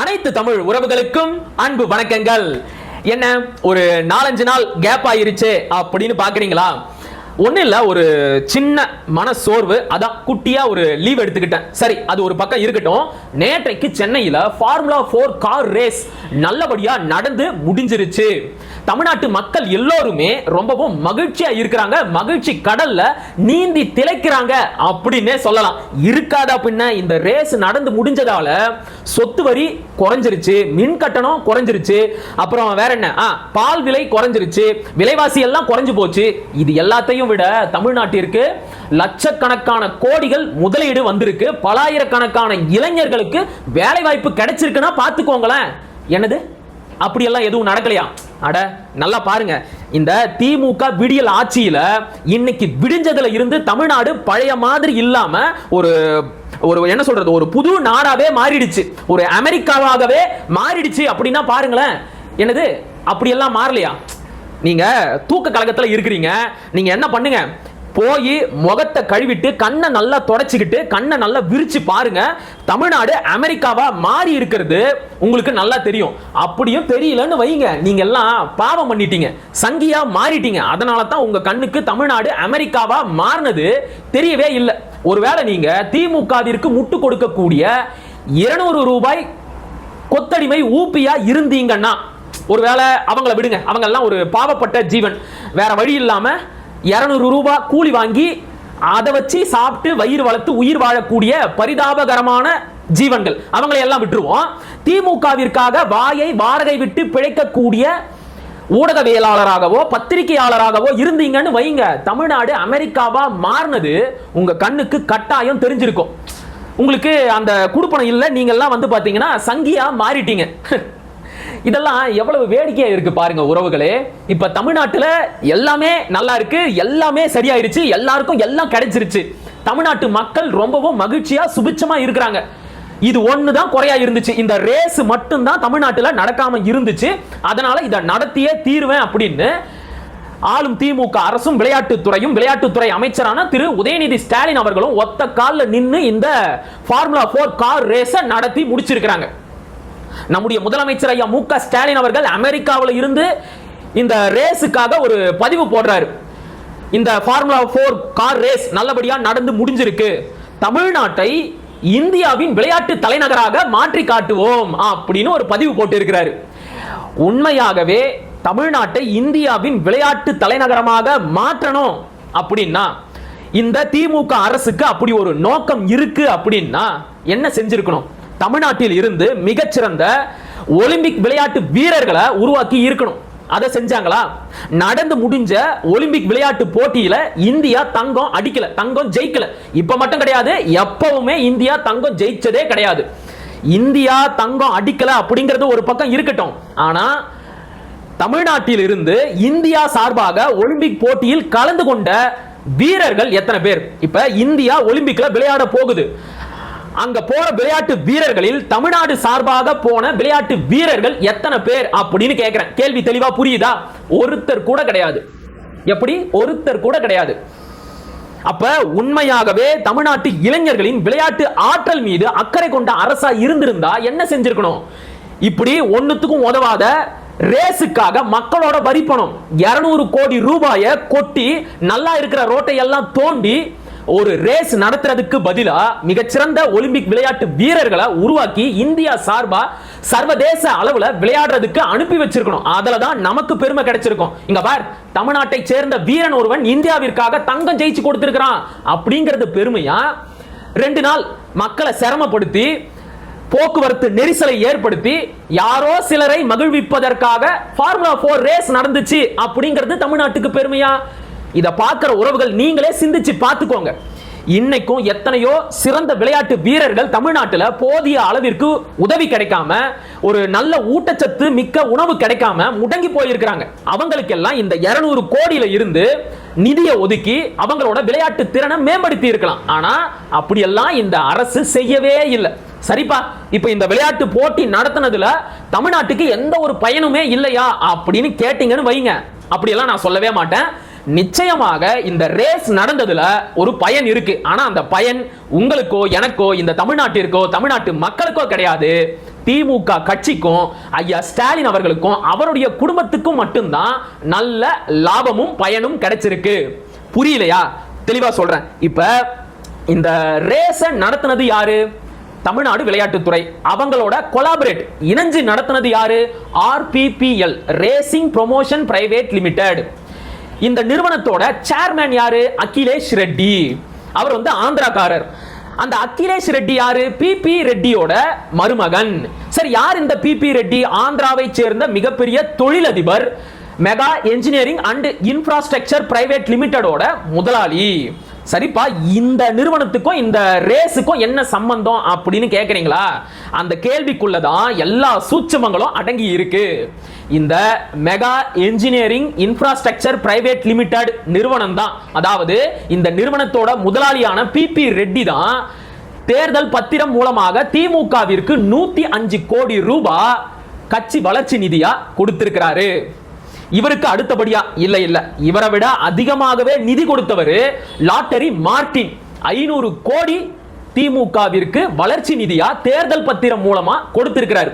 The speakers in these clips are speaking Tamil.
அனைத்து தமிழ் உறவுகளுக்கும் அன்பு வணக்கங்கள். என்ன ஒரு நாலஞ்சு நாள் கேப் ஆயிருச்சு அப்படின்னு பாக்குறீங்களா ஒன்றும் இல்லை ஒரு சின்ன மன சோர்வு அதான் குட்டியாக ஒரு லீவ் எடுத்துக்கிட்டேன். சரி அது ஒரு பக்கம் இருக்கட்டும். நேற்றைக்கு சென்னையில் ஃபார்முலா ஃபோர் கார் ரேஸ் நல்லபடியாக நடந்து முடிஞ்சிருச்சு. தமிழ்நாட்டு மக்கள் எல்லோருமே ரொம்பவும் மகிழ்ச்சியா இருக்கிறாங்க. மகிழ்ச்சி கடல்ல நீந்தி திளைக்கிறாங்க அப்படின்னே சொல்லலாம். இருக்காதா பின்ன இந்த ரேஸ் நடந்து முடிஞ்சதால சொத்து வரி குறைஞ்சிருச்சு மின் கட்டணம் குறைஞ்சிருச்சு அப்புறம் வேற என்ன? ஆ, பால் விலை குறைஞ்சிருச்சு விலைவாசி எல்லாம் குறைஞ்சு போச்சு. இது எல்லாத்தையும் விட தமிழ்நாட்டிற்கு லட்சக்கணக்கான கோடிகள் முதலீடு வந்திருக்கு. பலாயிரக்கணக்கான இளைஞர்களுக்கு வேலை வாய்ப்பு கிடைச்சிருக்குன்னா பார்த்துக்கோங்களேன். என்னது? அப்படியெல்லாம் எதுவும் நடக்கலையா? அட நல்லா பாருங்க. இந்த திமுக விடியல் ஆட்சியில இன்னைக்கு விடிஞ்சதுல இருந்து தமிழ்நாடு பழைய மாதிரி இல்லாம ஒரு ஒரு என்ன சொல்றது? ஒரு புது நாடாவே மாறிடுச்சு. ஒரு அமெரிக்காவாகவே மாறிடுச்சு அப்படின்னா பாருங்களேன். என்னது? அப்படியெல்லாம் மாறலையா? நீங்க தூக்க கழகத்தில் இருக்கிறீங்க. நீங்க என்ன பண்ணுங்க? போய் முகத்தை கழுவிட்டு கண்ணை நல்லா தொடச்சிக்கிட்டு கண்ணை நல்லா விரிச்சு பாருங்க. தமிழ்நாடு அமெரிக்காவா மாறி இருக்கிறது. உங்களுக்கு நல்லா தெரியும். அப்படியும் தெரியலன்னு வைங்க. நீங்க எல்லாம் பாவம் பண்ணிட்டீங்க. சங்கியா மாறிட்டீங்க. அதனால தான் உங்க கண்ணுக்கு தமிழ்நாடு அமெரிக்காவா மாறினது தெரியவே இல்லை. ஒருவேளை நீங்க திமுகவிற்கு முட்டு கொடுக்கக்கூடிய இருநூறு ரூபாய் கொத்தடிமை ஊப்பியா இருந்தீங்கன்னா ஒருவேளை அவங்கள விடுங்க. அவங்கெல்லாம் ஒரு பாவப்பட்ட ஜீவன். வேற வழி இல்லாம இரநூறு ரூபாய் கூலி வாங்கி அதை வச்சு சாப்பிட்டு வயிறு வளர்த்து உயிர் வாழக்கூடிய பரிதாபகரமான ஜீவன்கள். அவங்களை எல்லாம் விட்டுருவோம். திமுகவிற்காக வாயை வாடகை விட்டு பிழைக்கக்கூடிய ஊடகவியலாளராகவோ பத்திரிகையாளராகவோ இருந்தீங்கன்னு வைங்க. தமிழ்நாடு அமெரிக்காவா மாறினது உங்க கண்ணுக்கு கட்டாயம் தெரிஞ்சிருக்கும். உங்களுக்கு அந்த குடுப்பணம் இல்லை. நீங்கெல்லாம் வந்து பார்த்தீங்கன்னா சங்கியா மாறிட்டீங்க. இதெல்லாம் எவ்வளவு வேடிக்கையா இருக்கு பாருங்க உறவுகளே. இப்ப தமிழ்நாட்டுல எல்லாமே நல்லா இருக்கு எல்லாமே சரியாயிருச்சு எல்லாருக்கும் எல்லாம் கிடைச்சிருச்சு. தமிழ்நாட்டு மக்கள் ரொம்பவும் மகிழ்ச்சியா சுபிச்சமா இருக்கிறாங்க. இது ஒன்று தான் குறையா இருந்துச்சு. இந்த ரேஸ் மட்டும்தான் தமிழ்நாட்டில் நடக்காம இருந்துச்சு. அதனால இதை நடத்தியே தீருவேன் அப்படின்னு ஆளும் திமுக அரசும் விளையாட்டுத்துறையும் விளையாட்டுத்துறை அமைச்சரான திரு உதயநிதி ஸ்டாலின் அவர்களும் ஒத்த காலில் நின்று இந்த ஃபார்முலா ஃபோர் கார் ரேஸை நடத்தி முடிச்சிருக்கிறாங்க. நம்முடைய முதலமைச்சர் ஐயா மு க ஸ்டாலின் அவர்கள் அமெரிக்காவில் இருந்து இந்த ரேஸுக்காக ஒரு பதிவு போடுறாரு. இந்த ஃபார்முலா ஃபோர் கார் ரேஸ் நல்லபடியா நடந்து முடிஞ்சிருக்கு. தமிழ்நாட்டை இந்தியாவின் விளையாட்டு தலைநகராக மாற்றி காட்டுவோம் அப்படின்னு ஒரு பதிவு போட்டிருக்கிறாரு. உண்மையாகவே தமிழ்நாட்டை இந்தியாவின் விளையாட்டு தலைநகரமாக மாற்றணும் அப்படின்னா இந்த திமுக அரசுக்கு அப்படி ஒரு நோக்கம் இருக்கு அப்படின்னா என்ன செஞ்சிருக்கணும்? தமிழ்நாட்டில் இருந்து மிகச்சிறந்த ஒலிம்பிக் விளையாட்டு வீரர்களை உருவாக்கி இருக்கணும். அதை செஞ்சாங்களா? நடந்து முடிஞ்ச ஒலிம்பிக் விளையாட்டு போட்டியில இந்தியா தங்கம் அடிக்கல தங்கம் ஜெயிக்கல. இப்ப மட்டும் கிடையாது எப்பவுமே இந்தியா தங்கம் ஜெயிச்சதே கிடையாது. இந்தியா தங்கம் அடிக்கல அப்படிங்கிறது ஒரு பக்கம் இருக்கட்டும். ஆனா தமிழ்நாட்டில் இருந்து இந்தியா சார்பாக ஒலிம்பிக் போட்டியில் கலந்து கொண்ட வீரர்கள் எத்தனை பேர்? இப்ப இந்தியா ஒலிம்பிக்ல விளையாட போகுது. அங்க போற விளையாட்டு வீரர்களில் தமிழ்நாடு சார்பாக போன விளையாட்டு வீரர்கள் எத்தனை பேர் அப்படின்னு கேட்கிறேன் கேள்வி தெளிவா புரியுதா? ஒருத்தர் கூட கிடையாது. எப்படி? ஒருத்தர் கூட கிடையாது. அப்ப உண்மையாகவே தமிழ்நாட்டு இளைஞர்களின் விளையாட்டு ஆற்றல் மீது அக்கறை கொண்ட அரசா இருந்திருந்தா என்ன செஞ்சிருக்கணும்? இப்படி ஒன்னுத்துக்கும் உதவாத ரேஸுக்காக மக்களோட வரி பணம். 200 கோடி ரூபாயை கொட்டி நல்லா இருக்கிற ரோட்டை எல்லாம் தோண்டி ஒரு ரேஸ் நடத்துறதுக்கு பதிலா மிகச்சிறந்த ஒலிம்பிக் விளையாட்டு வீரர்களை உருவாக்கி இந்தியா சார்பா சர்வதேச அளவுல விளையாடுறதுக்கு அனுப்பி வச்சிருக்கணும். அதுல தான் நமக்கு பெருமை கிடைச்சிருக்கும். இங்க பார் தமிழ்நாட்டை சேர்ந்த வீரன் ஒருவன் இந்தியாவிற்காக தங்கம் ஜெயிச்சு கொடுத்திருக்கிறான். அப்படிங்கிறது பெருமையா? ரெண்டு நாள் மக்களை சிரமப்படுத்தி போக்குவரத்து நெரிசலை ஏற்படுத்தி யாரோ சிலரை மகிழ்விப்பதற்காக ஃபார்முலா போர் ரேஸ் நடந்துச்சு அப்படிங்கிறது தமிழ்நாட்டுக்கு பெருமையா? இதை பார்க்குற உறவுகள் நீங்களே சிந்திச்சு பார்த்துக்கோங்க. இன்னைக்கும் எத்தனையோ சிறந்த விளையாட்டு வீரர்கள் தமிழ்நாட்டில் போதிய அளவிற்கு உதவி கிடைக்காம ஒரு நல்ல ஊட்டச்சத்து மிக்க உணவு கிடைக்காம முடங்கி போயிருக்கிறாங்க. அவங்களுக்கெல்லாம் இந்த 200 கோடியில இருந்து நிதியை ஒதுக்கி அவங்களோட விளையாட்டு திறனை மேம்படுத்தி இருக்கலாம். ஆனா அப்படியெல்லாம் இந்த அரசு செய்யவே இல்லை. சரிப்பா இப்ப இந்த விளையாட்டு போட்டி நடத்தினதுல தமிழ்நாட்டுக்கு எந்த ஒரு பயனுமே இல்லையா? அப்படின்னு கேட்டீங்கன்னு வைங்க. அப்படியெல்லாம் நான் சொல்லவே மாட்டேன். நிச்சயமாக இந்த ரேஸ் நடந்ததுல ஒரு பயன் இருக்கு. ஆனா அந்த பயன் உங்களுக்கோ எனக்கோ இந்த தமிழ்நாட்டிற்கோ தமிழ்நாட்டு மக்களுக்கோ கிடையாது. திமுக கட்சிக்கும் ஐயா ஸ்டாலின் அவர்களுக்கும் அவருடைய குடும்பத்துக்கும் மட்டும்தான் நல்ல லாபமும் பயனும் கிடைச்சிருக்கு. புரியலையா? தெளிவா சொல்றேன். இப்ப இந்த ரேஸை நடத்தினது யாரு? தமிழ்நாடு விளையாட்டுத்துறை. அவங்களோட கொலாபரேட் இணைஞ்சு நடத்தினது யாரு? RPPL racing promotion private limited இந்த நிறுவனத்தோட சேர்மேன் யாரு? அகிலேஷ் ரெட்டி. அவர் வந்து ஆந்திராக்காரர். அந்த அகிலேஷ் ரெட்டி யாரு? பிபி ரெட்டியோட மருமகன். சரி யார் இந்த பிபி ரெட்டி? ஆந்திராவை சேர்ந்த மிகப்பெரிய தொழிலதிபர் mega engineering and infrastructure private லிமிடெடோட முதலாளி. சரிப்பா இந்த நிறுவனத்துக்கும் இந்த ரேஸுக்கும் என்ன சம்பந்தம் அப்படின்னு கேட்குறீங்களா அந்த கேள்விக்குள்ளதான் எல்லா சூட்சமங்களும் அடங்கி இருக்கு. இந்த mega engineering infrastructure private limited நிறுவனம் தான் அதாவது இந்த நிறுவனத்தோட முதலாளியான பிபி ரெட்டி தான் தேர்தல் பத்திரம் மூலமாக திமுகவிற்கு நூத்தி அஞ்சு கோடி ரூபாய் கட்சி வளர்ச்சி நிதியா கொடுத்திருக்கிறாரு. இவருக்கு அடுத்தபடியா இல்ல இல்ல. இவரை விட அதிகமாகவே நிதி கொடுத்தவர் லாட்டரி மார்டின் ஐநூறு கோடி திமுகவிற்கு வளர்ச்சி நிதியா தேர்தல் பத்திரம் மூலமா கொடுத்திருக்கிறார்.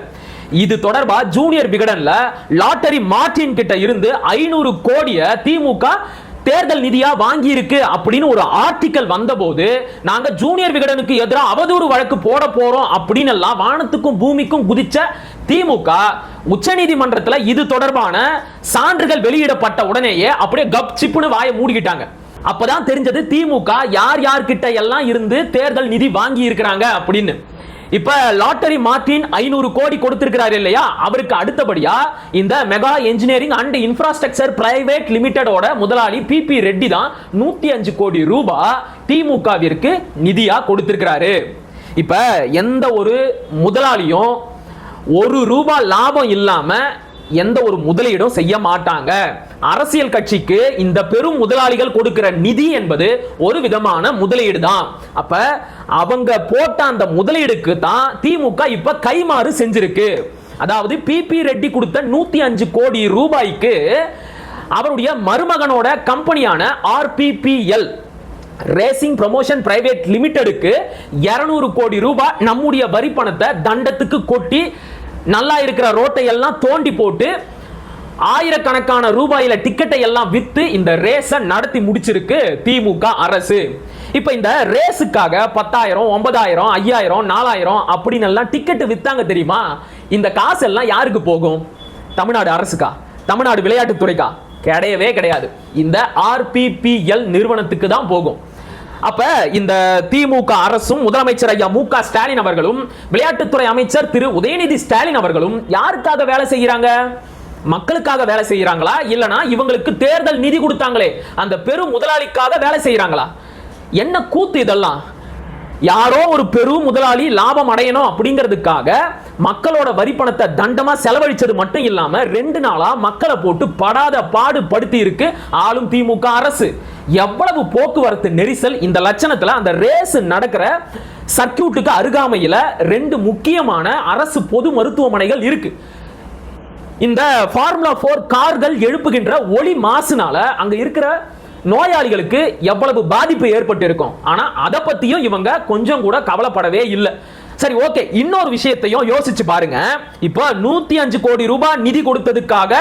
இது தொடர்பா ஜூனியர் விகடன்ல லாட்டரி மார்டின் கிட்ட இருந்து ஐநூறு கோடிய திமுக தேர்தல் நிதியா வாங்கி இருக்கு அப்படின்னு ஒரு ஆர்டிக்கல் வந்தபோது நாங்க ஜூனியர் விகடனுக்கு எதிராக அவதூறு வழக்கு போட போறோம் அப்படின்னு எல்லாம் வானத்துக்கும் பூமிக்கும் குதிச்ச திமுக உச்சநீதிமன்றத்தில் இது தொடர்பான சான்றுகள் வெளியிடப்பட்ட உடனேயே அப்படியே கப் சிப்புன்னு வாயை மூடிக்கிட்டாங்க. அப்பதான் தெரிஞ்சது திமுக யார் யார்கிட்ட எல்லாம் இருந்து தேர்தல் நிதி வாங்கி இருக்கிறாங்க அப்படின்னு. இப்ப லாட்டரி மார்டின் ஐநூறு கோடி கொடுத்திருக்கிறார் இல்லையா? அவருக்கு அடுத்தபடியா இந்த mega engineering and infrastructure private லிமிடெடோட முதலாளி பிபி ரெட்டி தான் நூத்தி அஞ்சு கோடி ரூபாய் திமுகவிற்கு நிதியா கொடுத்திருக்கிறாரு. இப்ப எந்த ஒரு முதலாளியும் ஒரு ரூபாய் லாபம் இல்லாம எந்த ஒரு முதலீடும் செய்ய மாட்டாங்க. அரசியல் கட்சிக்கு இந்த பெரும் முதலாளிகள் கொடுக்கிற நிதி என்பது ஒரு விதமான முதலீடு தான் அப்ப அவங்க போட்ட அந்த முதலீடுக்கு தான் திமுக இப்ப கைமாறு செஞ்சிருக்கு. அதாவது பிபி ரெட்டி கொடுத்த நூத்தி அஞ்சு கோடி ரூபாய்க்கு அவருடைய மருமகனோட கம்பெனியான ஆர்பிபிஎல் ரேசிங் ப்ரமோஷன் பிரைவேட் லிமிடெடுக்கு 200 கோடி ரூபாய் நம்முடைய வரி பணத்தை தண்டத்துக்கு கொட்டி நல்லா இருக்கிற ரோட்டை எல்லாம் தோண்டி போட்டு ஆயிரக்கணக்கான ரூபாயில டிக்கெட்டை எல்லாம் வித்து இந்த ரேஸை நடத்தி முடிச்சிருக்கு திமுக அரசு. இப்ப இந்த ரேஸுக்காக பத்தாயிரம் ஒன்பதாயிரம் ஐயாயிரம் நாலாயிரம் அப்படின்னு எல்லாம் டிக்கெட்டு வித்தாங்க தெரியுமா? இந்த காசு எல்லாம் யாருக்கு போகும்? தமிழ்நாடு அரசுக்கா? தமிழ்நாடு விளையாட்டுத்துறைக்கா? கிடையவே கிடையாது. இந்த ஆர்பிபிஎல் நிறுவனத்துக்கு தான் போகும். அப்ப இந்த திமுக அரசும் முதலமைச்சர் ஐயா மு க ஸ்டாலின் அவர்களும் விளையாட்டுத்துறை அமைச்சர் திரு உதயநிதி ஸ்டாலின் அவர்களும் யாருக்காக வேலை செய்கிறாங்க? மக்களுக்காக வேலை செய்கிறாங்களா? இல்லனா இவங்களுக்கு தேர்தல் நிதி கொடுத்தாங்களே அந்த பெரும் முதலாளிக்காக வேலை செய்கிறாங்களா? என்ன கூத்து இதெல்லாம்? யாரோ ஒரு பெரும் முதலாளி லாபம் அடையணும் அப்படிங்கிறதுக்காக மக்களோட வரி பணத்தை தண்டமா செலவழிச்சது மட்டும் இல்லாம ரெண்டு நாளா மக்களை போட்டு படாத பாடு படுத்தி இருக்கு ஆளும் திமுக அரசு. எவ்வளவு போக்குவரத்து நெரிசல் இந்த லட்சணத்துல அந்த ரேஸ் நடக்கிற சர்க்கியூட்டுக்கு அருகாமையில ரெண்டு முக்கியமான அரசு பொது மருத்துவமனைகள் இருக்கு. இந்த ஃபார்முலா ஃபோர் கார்கள் எழுப்புகின்ற ஒளி மாசுனால அங்க இருக்கிற நோயாளிகளுக்கு எவ்வளவு பாதிப்பு ஏற்பட்டு இருக்கும் ஆனா அதை பத்தியும் இவங்க கொஞ்சம் கூட கவலைப்படவே இல்லை. சரி ஓகே. இன்னொரு விஷயத்தையும் யோசிச்சு பாருங்க. இப்போ நூத்தி அஞ்சு கோடி ரூபாய் நிதி கொடுத்ததுக்காக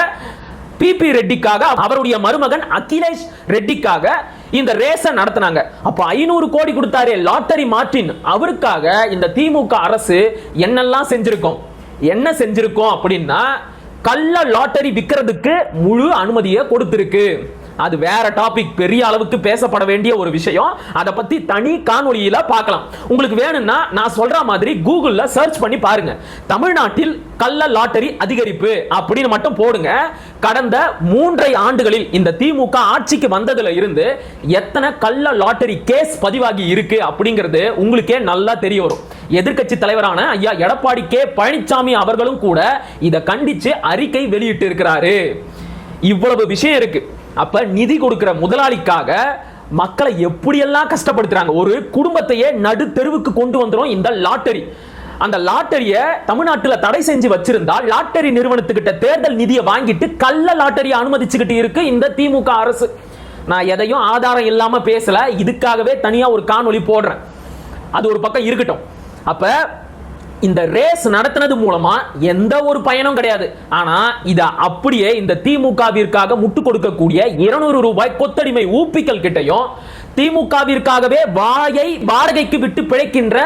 பிபி ரெட்டிக்காக அவருடைய மருமகன் அகிலேஷ் ரெட்டிக்காக இந்த ரேஸை நடத்தினாங்க. அப்ப ஐநூறு கோடி கொடுத்தாரே லாட்டரி மார்டின் அவருக்காக இந்த திமுக அரசு என்னெல்லாம் செஞ்சிருக்கோம்? என்ன செஞ்சிருக்கோம் அப்படின்னா கள்ள லாட்டரி விற்கிறதுக்கு முழு அனுமதியை கொடுத்திருக்கு. அது வேற டாபிக் பெரிய அளவுக்கு பேசப்பட வேண்டிய ஒரு விஷயம். அதை பத்தி தனி காணொலியில பார்க்கலாம். உங்களுக்கு வேணும்னா நான் சொல்ற மாதிரி கூகுள்ல சர்ச் பண்ணி பாருங்க. தமிழ்நாட்டில் கள்ள லாட்டரி அதிகரிப்பு அப்படின்னு மட்டும் போடுங்க. கடந்த மூன்றை ஆண்டுகளில் இந்த திமுக ஆட்சிக்கு வந்ததுல இருந்து எத்தனை கள்ள லாட்டரி கேஸ் பதிவாகி இருக்கு அப்படிங்கிறது உங்களுக்கே நல்லா தெரிய வரும். எதிர்க்கட்சி தலைவரான ஐயா எடப்பாடி கே பழனிசாமி அவர்களும் கூட இதை கண்டிச்சு அறிக்கை வெளியிட்டு இருக்கிறாரு. இவ்வளவு விஷயம் இருக்கு. அப்ப நிதி கொடுக்கிற முதலாளிக்காக மக்களை எப்படியெல்லாம் கஷ்டப்படுத்துறாங்க? ஒரு குடும்பத்தையே நடு தெருவுக்கு கொண்டு வந்துடும் இந்த லாட்டரி. அந்த லாட்டரியை தமிழ்நாட்டில் தடை செஞ்சு வச்சிருந்தா லாட்டரி நிறுவனத்துக்கிட்ட தேர்தல் நிதியை வாங்கிட்டு கள்ள லாட்டரியை அனுமதிச்சுக்கிட்டு இருக்கு இந்த திமுக அரசு. நான் எதையும் ஆதாரம் இல்லாமல் பேசல. இதுக்காகவே தனியாக ஒரு காணொலி போடுறேன். அது ஒரு பக்கம் இருக்கட்டும். அப்போ இந்த ரேஸ் நடத்தினது மூலமா எந்த ஒரு பயனும் கிடையாது. ஆனா இத அப்படியே இந்த திமுகவிற்காக முட்டு கொடுக்கக்கூடிய இருநூறு ரூபாய் கொத்தடிமை ஊப்பிகள் கிட்டையும் திமுகவிற்காகவே வாயை வாடகைக்கு விட்டு பிழைக்கின்ற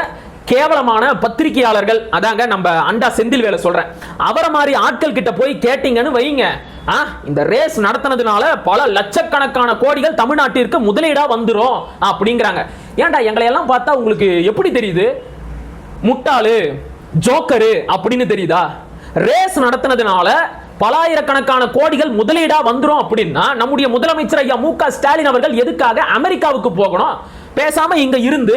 கேவலமான பத்திரிகையாளர்கள் அதாங்க நம்ம அண்டா செந்தில் வேலை சொல்றேன். அவரை மாதிரி ஆட்கள் கிட்ட போய் கேட்டீங்கன்னு வைங்க. ஆ, இந்த ரேஸ் நடத்தினதுனால பல லட்சக்கணக்கான கோடிகள் தமிழ்நாட்டிற்கு முதலீடா வந்துடும் அப்படிங்கிறாங்க. ஏன்டா எங்களை எல்லாம் பார்த்தா உங்களுக்கு எப்படி தெரியுது? முட்டாளு ஜோக்கரு அப்படின்னு தெரியுதா? ரேஸ் நடத்தினதுனால பலாயிரக்கணக்கான கோடிகள் முதலீடா வந்துடும் அப்படின்னா நம்முடைய முதலமைச்சர் ஐயா மு க ஸ்டாலின் அவர்கள் எதுக்காக அமெரிக்காவுக்கு போகணும்? பேசாம இங்க இருந்து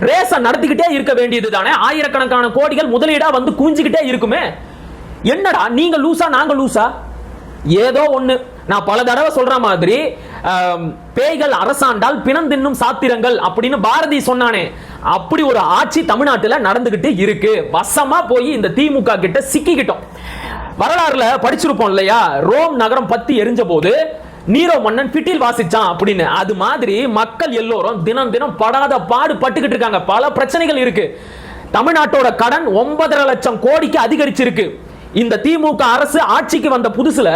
ரேஸை நடத்திக்கிட்டே இருக்க வேண்டியது தானே? ஆயிரக்கணக்கான கோடிகள் முதலீடா வந்து குவிஞ்சுக்கிட்டே இருக்குமே. என்னடா நீங்க லூசா நாங்க லூசா ஏதோ ஒன்று நான் பல தடவை சொல்ற மாதிரி பேய்கள் அரசாண்டால் பிணந்தின்னும் சாத்திரங்கள் அப்படின்னு பாரதி சொன்னானே. அப்படி ஒரு ஆட்சி தமிழ்நாட்டில் நடந்துகிட்டு இருக்கு. வசமா போய் இந்த திமுக கிட்ட சிக்கிக்கிட்டோம். வரலாறுல படிச்சிருப்போம் இல்லையா? ரோம் நகரம் பத்தி எரிஞ்ச போது நீரோ மன்னன் பிட்டில் வாசிச்சான் அப்படின்னு. அது மாதிரி மக்கள் எல்லோரும் தினம் தினம் படாத பாடு பட்டுக்கிட்டு இருக்காங்க. பல பிரச்சனைகள் இருக்கு. தமிழ்நாட்டோட கடன் ஒன்பதரை லட்சம் கோடிக்கு அதிகரிச்சிருக்கு. இந்த திமுக அரசு ஆட்சிக்கு வந்த புதுசுல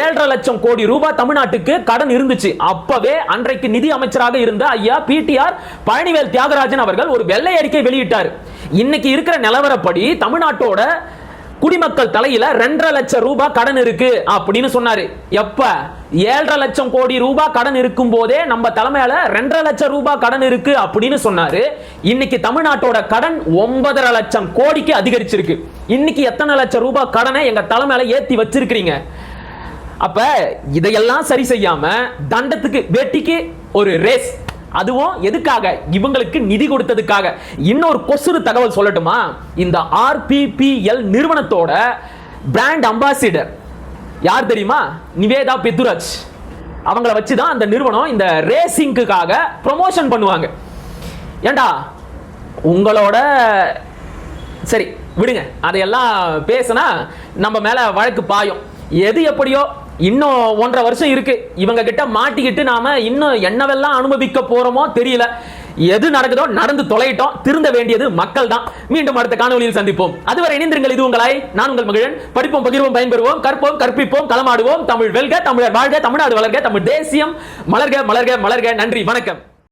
ஏழரை லட்சம் கோடி ரூபாய் தமிழ்நாட்டுக்கு கடன் இருந்துச்சு. அப்பவே அன்றைக்கு நிதி அமைச்சராக இருந்த ஐயா பிடிஆர் பழனிவேல் தியாகராஜன் அவர்கள் ஒரு வெள்ளை அறிக்கை வெளியிட்டார். இன்னைக்கு இருக்கிற நிலவரப்படி தமிழ்நாட்டோட குடிமக்கள் தலையில ரெண்டரை லட்சம் ரூபாய் கடன் இருக்கு அப்படின்னு சொன்னாரு. எப்ப? ஏழரை லட்சம் கோடி ரூபாய் கடன் இருக்கும் போதே நம்ம தலைமையில ரெண்டரை லட்சம் ரூபாய் கடன் இருக்கு அப்படின்னு சொன்னாரு. இன்னைக்கு தமிழ்நாட்டோட கடன் ஒன்பதரை லட்சம் கோடிக்கு அதிகரிச்சிருக்கு. இன்னைக்கு எத்தனை லட்சம் ரூபாய் கடனை எங்க தலைமையில ஏத்தி வச்சிருக்கிறீங்க? அப்ப இதையெல்லாம் சரி செய்யாம தண்டத்துக்கு வெட்டிக்கு ஒரு ரேஸ் அதுவும் எதுக்காக? இவங்களுக்கு நிதி கொடுத்ததுக்காக. இன்னொரு கொசுறு தகவல் சொல்லட்டுமா? இந்த ஆர்பிபிஎல் நிறுவனத்தோட பிராண்ட் அம்பாசிடர் யார் தெரியுமா? நிவேதா பித்துராஜ் அவங்கள வச்சு தான் அந்த நிறுவனம் இந்த ரேசிங்க்குக்காக ப்ரொமோஷன் பண்ணுவாங்க. ஏண்டா? உங்களோட சரி விடுங்க. அதையெல்லாம் பேசினா நம்ம மேலே வழக்கு பாயும். எது எப்படியோ இன்னும் ஒன்றரை வருஷம் இருக்கு. இவங்க கிட்ட மாட்டிக்கிட்டு நாம இன்னும் என்னவெல்லாம் அனுபவிக்க போறோமோ தெரியல. எது நடக்குதோ நடந்து தொலையிட்டோம். திருந்த வேண்டியது மக்கள் தான் மீண்டும் அடுத்த காணொலியில் சந்திப்போம். அதுவரை இணைந்திருங்கள். இது உங்களாய். நான் உங்கள் மகிழன். படிப்போம் பகிர்வோம் பயன்பெறுவோம். கற்போம் கற்பிப்போம் களமாடுவோம். தமிழ் வெல்க தமிழர் வாழ்க தமிழ்நாடு வளர்க தமிழ் தேசியம். மலர்க மலர்க மலர்க. நன்றி வணக்கம்.